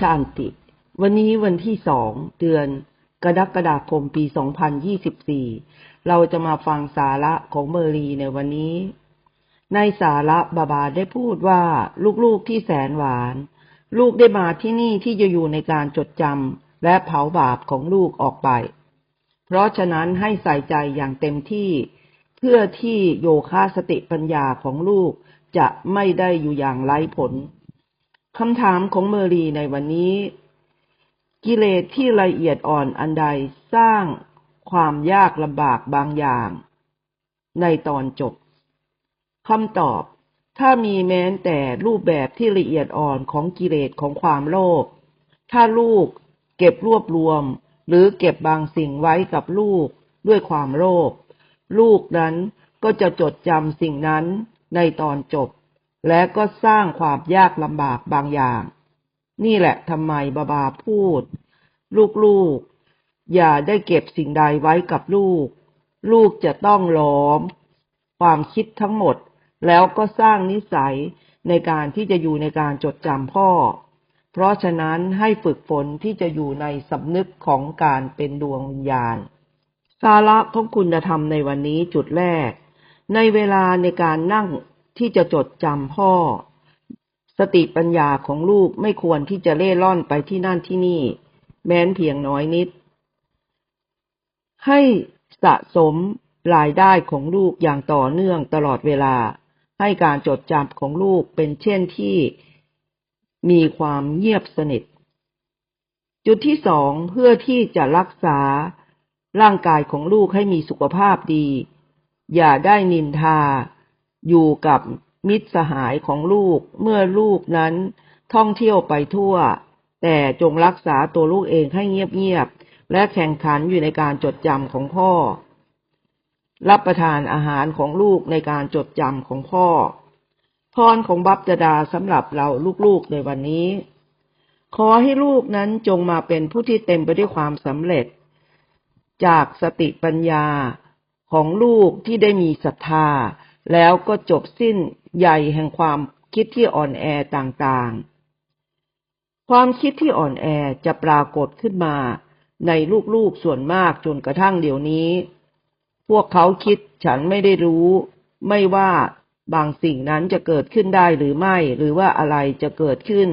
ชาติ วันนี้วันที่สองเดือน กรกฎาคมปี 2024 เราจะมาฟังสาระของเมอรีในวันนี้ ในสาระบาบาได้พูดว่าลูกๆที่แสนหวาน ลูกได้มาที่นี่ที่จะอยู่ในการจดจำและเผาบาปของลูกออกไป เพราะฉะนั้นให้ใส่ใจอย่างเต็มที่ เพื่อที่โยคะสติปัญญาของลูกจะไม่ได้อยู่อย่างไร้ผล คำถามของเมอรีในวันนี้ กิเลสที่ละเอียดอ่อนอันใดสร้างความยากลำบากบางอย่าง ในตอนจบคำตอบ ถ้ามีแม้แต่รูปแบบที่ละเอียดอ่อนของกิเลสของความโลภถ้าลูกเก็บรวบรวม หรือเก็บบางสิ่งไว้กับลูกด้วยความโลภลูกนั้นก็จะจดจำสิ่งนั้นในตอนจบ และก็สร้างความยากลำบากบางอย่าง นี่แหละทำไมบาบาพูด ลูกๆ อย่าได้เก็บสิ่งใดไว้กับลูก ลูกจะต้องล้อม ความคิดทั้งหมด แล้วก็สร้างนิสัยในการที่จะอยู่ในการจดจำพ่อ เพราะฉะนั้นให้ฝึกฝนที่จะอยู่ในสำนึกของการเป็นดวงวิญญาณ สาระของคุณธรรมในวันนี้จุดแรก ในเวลาในการนั่ง ที่จะจดจำพ่อ สติปัญญาของลูกไม่ควรที่จะเล่ร่อนไปที่นั่นที่นี่ แม้นเพียงน้อยนิด ให้สะสมรายได้ของลูกอย่างต่อเนื่องตลอดเวลา ให้การจดจำของลูกเป็นเช่นที่มีความเงียบสนิท จุดที่สองเพื่อที่จะรักษาร่างกายของลูกให้มีสุขภาพดี อย่าได้นินทา อยู่กับมิตรสหายของลูกเมื่อลูกนั้นท่องเที่ยวไปทั่ว แต่จงรักษาตัวลูกเองให้เงียบๆและแข่งขันอยู่ในการจดจำของพ่อ รับประทานอาหารของลูกในการจดจำของพ่อ พรของบัพจดาสำหรับเราลูกๆในวันนี้ ขอให้ลูกนั้นจงมาเป็นผู้ที่เต็มไปด้วยความสำเร็จ จากสติปัญญาของลูกที่ได้มีศรัทธา แล้วก็จบสิ้นใหญ่แห่งความคิดที่อ่อนแอต่างๆ ความคิดที่อ่อนแอจะปรากฏขึ้นมาในลูกๆส่วนมากจนกระทั่งเดี๋ยวนี้ พวกเขาคิดฉันไม่ได้รู้ ไม่ว่าบางสิ่งนั้นจะเกิดขึ้นได้หรือไม่ หรือว่าอะไรจะเกิดขึ้น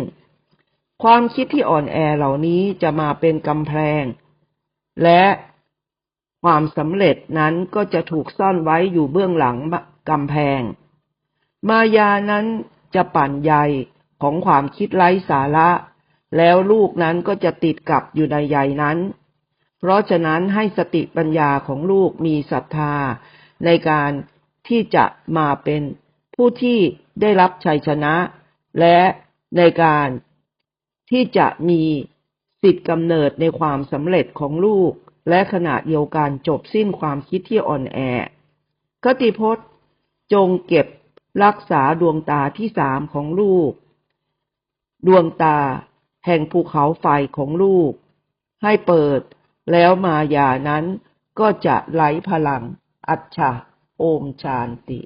ความคิดที่อ่อนแอเหล่านี้จะมาเป็นกำแพง และความสำเร็จนั้นก็จะถูกซ่อนไว้อยู่เบื้องหลัง กำแพง มายานั้นจะปั่นใยของความคิดไร้สาระ แล้วลูกนั้นก็จะติดกับอยู่ในใยนั้น เพราะฉะนั้นให้สติปัญญาของลูกมีศรัทธา ในการที่จะมาเป็นผู้ที่ได้รับชัยชนะ และในการที่จะมีสิทธิ์กำเนิดในความสำเร็จของลูก และขณะเดียวกันจบสิ้นความคิดที่อ่อนแอคติพจน์ จงเก็บรักษาดวงตาที่สามของลูก ดวงตาแห่งภูเขาไฟของลูก ให้เปิดแล้วมายานั้นก็จะไหลพลัง อัจฉะโอมชานติ